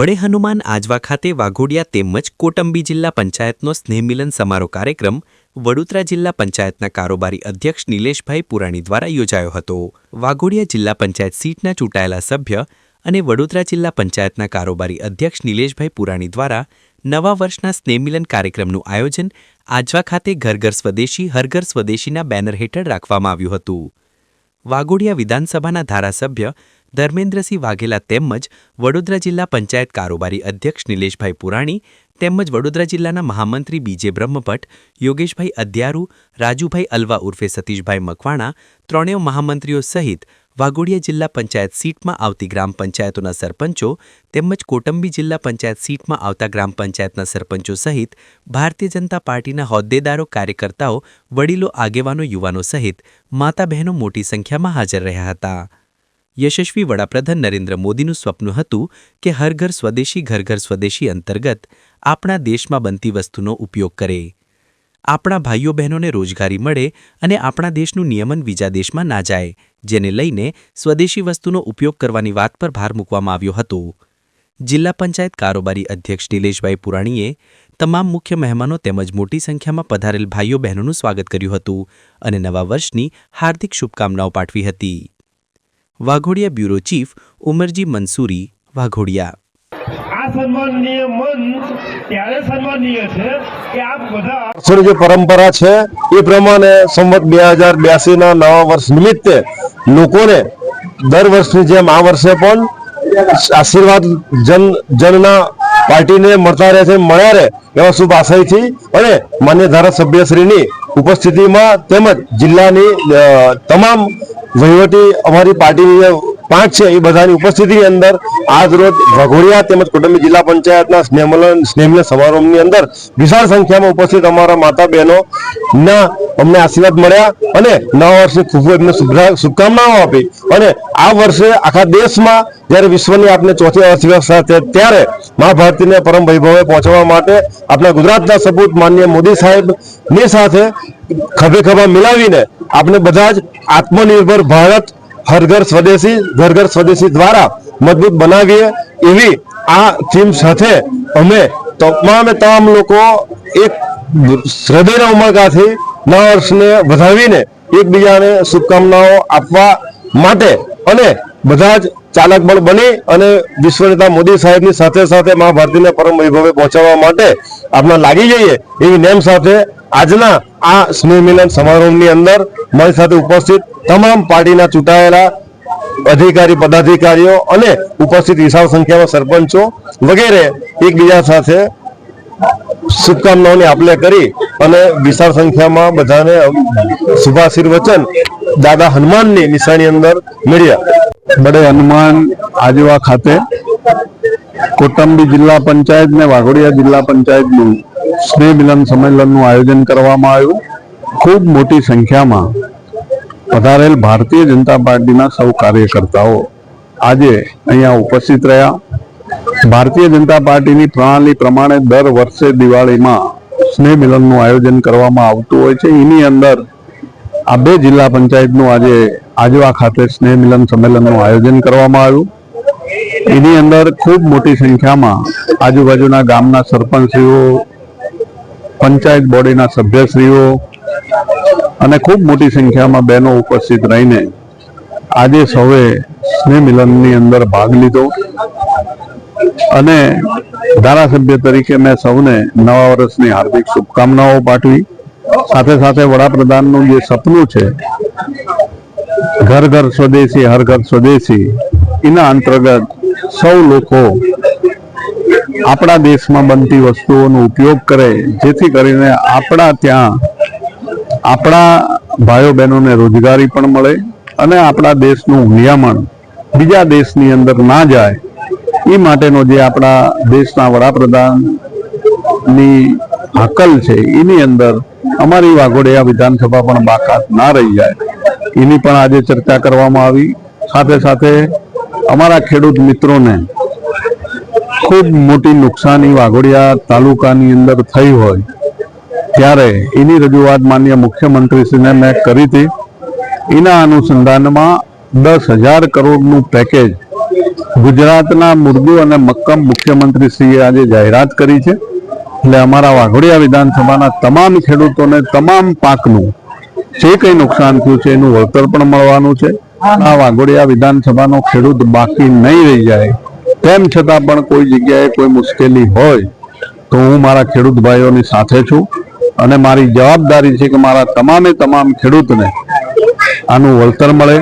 બડે હનુમાન આજવા ખાતે વાઘોડિયા તેમજ કોટંબી જિલ્લા પંચાયતનો સ્નેહમિલન સમારોહ કાર્યક્રમ વડોદરા જિલ્લા પંચાયતના કારોબારી અધ્યક્ષ નિલેશભાઈ પુરાણી દ્વારા યોજાયો હતો. વાઘોડિયા જિલ્લા પંચાયત સીટના ચૂંટાયેલા સભ્ય અને વડોદરા જિલ્લા પંચાયતના કારોબારી અધ્યક્ષ નિલેશભાઈ પુરાણી દ્વારા નવા વર્ષના સ્નેહમિલન કાર્યક્રમનું આયોજન આજવા ખાતે ઘર ઘર સ્વદેશી, હરઘર સ્વદેશીના બેનર હેઠળ રાખવામાં આવ્યું હતું. વાઘોડિયા વિધાનસભાના ધારાસભ્ય ધર્મેન્દ્રસિંહ વાઘેલા તેમજ વડોદરા જિલ્લા પંચાયત કારોબારી અધ્યક્ષ નિલેશભાઈ પુરાણી તેમજ વડોદરા જિલ્લાના મહામંત્રી બીજે બ્રહ્મભટ્ટ, યોગેશભાઈ અધ્યારુ, રાજુભાઈ અલવા ઉર્ફે સતીશભાઈ મકવાણા, ત્રણેય મહામંત્રીઓ સહિત વાઘોડિયા જિલ્લા પંચાયત સીટમાં આવતી ગ્રામ પંચાયતોના સરપંચો તેમજ કોટંબી જિલ્લા પંચાયત સીટમાં આવતા ગ્રામ પંચાયતના સરપંચો સહિત ભારતીય જનતા પાર્ટીના હોદ્દેદારો, કાર્યકર્તાઓ, વડીલો, આગેવાનો, યુવાનો સહિત માતા બહેનો મોટી સંખ્યામાં હાજર રહ્યા હતા. યશસ્વી વડાપ્રધાન નરેન્દ્ર મોદીનું સ્વપ્ન હતું કે હર ઘર સ્વદેશી, ઘર ઘર સ્વદેશી અંતર્ગત આપણા દેશમાં બનતી વસ્તુનો ઉપયોગ કરે. આપણા ભાઈઓ બહેનોને રોજગારી મળે અને આપણા દેશનું નિયમન બીજા દેશમાં ના જાય, જેને લઈને સ્વદેશી વસ્તુનો ઉપયોગ કરવાની વાત પર ભાર મૂકવામાં આવ્યો હતો. જિલ્લા પંચાયત કારોબારી અધ્યક્ષ નિલેશભાઈ પુરાણીએ તમામ મુખ્ય મહેમાનો તેમજ મોટી સંખ્યામાં પધારેલ ભાઈઓ બહેનોનું સ્વાગત કર્યું હતું અને નવા વર્ષની હાર્દિક શુભકામનાઓ પાઠવી હતી. Waghodia bureau chief Umarji Mansuri, Waghodia. સન્માનનીય મંચ ત્યારે સન્માનનીય છે કે આપ બધા વર્ષોની જે પરંપરા છે, એ પ્રમાણે સંવત બે હજાર બ્યાસીના નવા વર્ષ નિમિત્તે લોકોને દર વર્ષની જેમ આ વર્ષે પણ આશીર્વાદ જન, જનના પાર્ટીને મળતા રહે છે, મળ્યા રહે એવા શુભ આશયથી અને માન્ય ધારાસભ્યશ્રીની ઉપસ્થિતિમાં તેમજ જિલ્લાની તમામ વહીવટી અમારી પાર્ટીની પાંચ છે. એ બધાની ઉપસ્થિતિની અંદર આજ રોજ વઘોડિયા તેમજ કુટુંબી જિલ્લા પંચાયતના સ્નેહમલન સ્નેહમિલન સમારોહની અંદર વિશાળ સંખ્યામાં ઉપસ્થિત અમારા માતા બહેનો ના અમને આશીર્વાદ મળ્યા અને નવા વર્ષની ખૂબ એમને શુભકામનાઓ આપી. અને આ વર્ષે આખા દેશમાં જ્યારે વિશ્વની આપણે ચોથી અર્થવ્યવસ્થા છે, ત્યારે મા ભારતીને પરમ વૈભવે પહોંચવા માટે આપણા ગુજરાતના સપૂત માન્ય મોદી સાહેબની સાથે ખભે ખભા મિલાવીને આપણે બધા જ આત્મનિર્ભર ભારત હર ઘર સ્વદેશી ઘર સ્વદેશી દ્વારા મજબૂત બનાવીએ એવી આ થીમ સાથે અમે તમામે તમામ લોકો એક હૃદયના ઉમળકાથી નવા વર્ષને વધાવીને એકબીજાને શુભકામનાઓ આપવા માટે અને બધા જ ચાલક બળ બની અને વિશ્વ નેતા મોદી સાહેબની સાથે સાથે મહાભારતીને પરમ વૈભવે પહોંચાડવા માટે આપણા લાગી જઈએ એવી નેમ સાથે આજના આ સ્નેહમિલન સમારોહની અંદર મારી સાથે ઉપસ્થિત તમામ પાર્ટીના ચૂંટાયેલા અધિકારી, પદાધિકારીઓ અને ઉપસ્થિત વિશાળ સંખ્યામાં સરપંચો વગેરે એકબીજા સાથે શુભકામનાઓની આપલે કરી અને વિશાળ સંખ્યામાં બધાને શુભાશીર્વચન દાદા હનુમાનની નિશાની અંદર મળ્યા. બડે હનુમાન આજવા ખાતે કોટંબી જિલ્લા પંચાયત ને વાઘોડિયા જિલ્લા પંચાયતનું સ્નેહ મિલન સંમેલનનું આયોજન કરવામાં આવ્યું. ખૂબ મોટી સંખ્યામાં પધારેલ ભારતીય જનતા પાર્ટીના સૌ કાર્યકર્તાઓ આજે અહીંયા ઉપસ્થિત રહ્યા. ભારતીય જનતા પાર્ટીની પ્રણાલી પ્રમાણે દર વર્ષે દિવાળીમાં સ્નેહ મિલનનું આયોજન કરવામાં આવતું હોય છે. એની અંદર આ બે જિલ્લા પંચાયતનું આજે આજવા ખાતે સ્નેહ મિલન સંમેલનનું આયોજન કરવામાં આવ્યું. એની અંદર ખૂબ મોટી સંખ્યામાં આજુબાજુના ગામના સરપંચશ્રીઓ પંચાયત બોડીના સભ્યશ્રીઓ અને ખૂબ મોટી સંખ્યામાં બહેનો ઉપસ્થિત રહીને આજે સૌએ સ્નેહ મિલનની અંદર ભાગ લીધો. અને ધારાસભ્ય તરીકે મેં સૌને નવા વર્ષની હાર્દિક શુભકામનાઓ પાઠવી. સાથે સાથે વડાપ્રધાનનું જે સપનું છે, ઘર ઘર સ્વદેશી, હર ઘર સ્વદેશી, એના અંતર્ગત સૌ લોકો આપણા દેશમાં બનતી વસ્તુઓનો ઉપયોગ કરે, જેથી કરીને આપણા ત્યાં આપણા ભાઈઓ બહેનોને રોજગારી પણ મળે અને આપણા દેશનું નિયમન બીજા દેશની અંદર ના જાય, એ માટેનો જે આપણા દેશના વડાપ્રધાનની હાકલ છે, એની અંદર અમારી વાઘોડિયા વિધાનસભા પણ બાકાત ના રહી જાય. એની પણ આજે ચર્ચા કરવામાં આવી. સાથે સાથે અમારા ખેડૂત મિત્રોને ખૂબ મોટી નુકસાની વાઘોડિયા તાલુકાની અંદર થઈ હોય, ત્યારે એની રજૂઆત માન્ય મુખ્યમંત્રીશ્રીને મેં કરી હતી. એના અનુસંધાનમાં દસ હજાર કરોડનું પેકેજ ગુજરાતના મૃદુ અને મક્કમ મુખ્યમંત્રીશ્રીએ આજે જાહેરાત કરી છે. એટલે અમારા વાઘોડિયા વિધાનસભાના તમામ ખેડૂતોને તમામ પાકનું જે કંઈ નુકસાન થયું છે એનું વળતર પણ મળવાનું છે. આ વાઘોડિયા વિધાનસભાનો ખેડૂત બાકી નહીં રહી જાય તેમ છતાં પણ કોઈ જગ્યાએ કોઈ મુશ્કેલી હોય તો હું મારા ખેડૂત ભાઈઓની સાથે છું અને મારી જવાબદારી છે કે મારા તમામે તમામ ખેડૂતને આનું વળતર મળે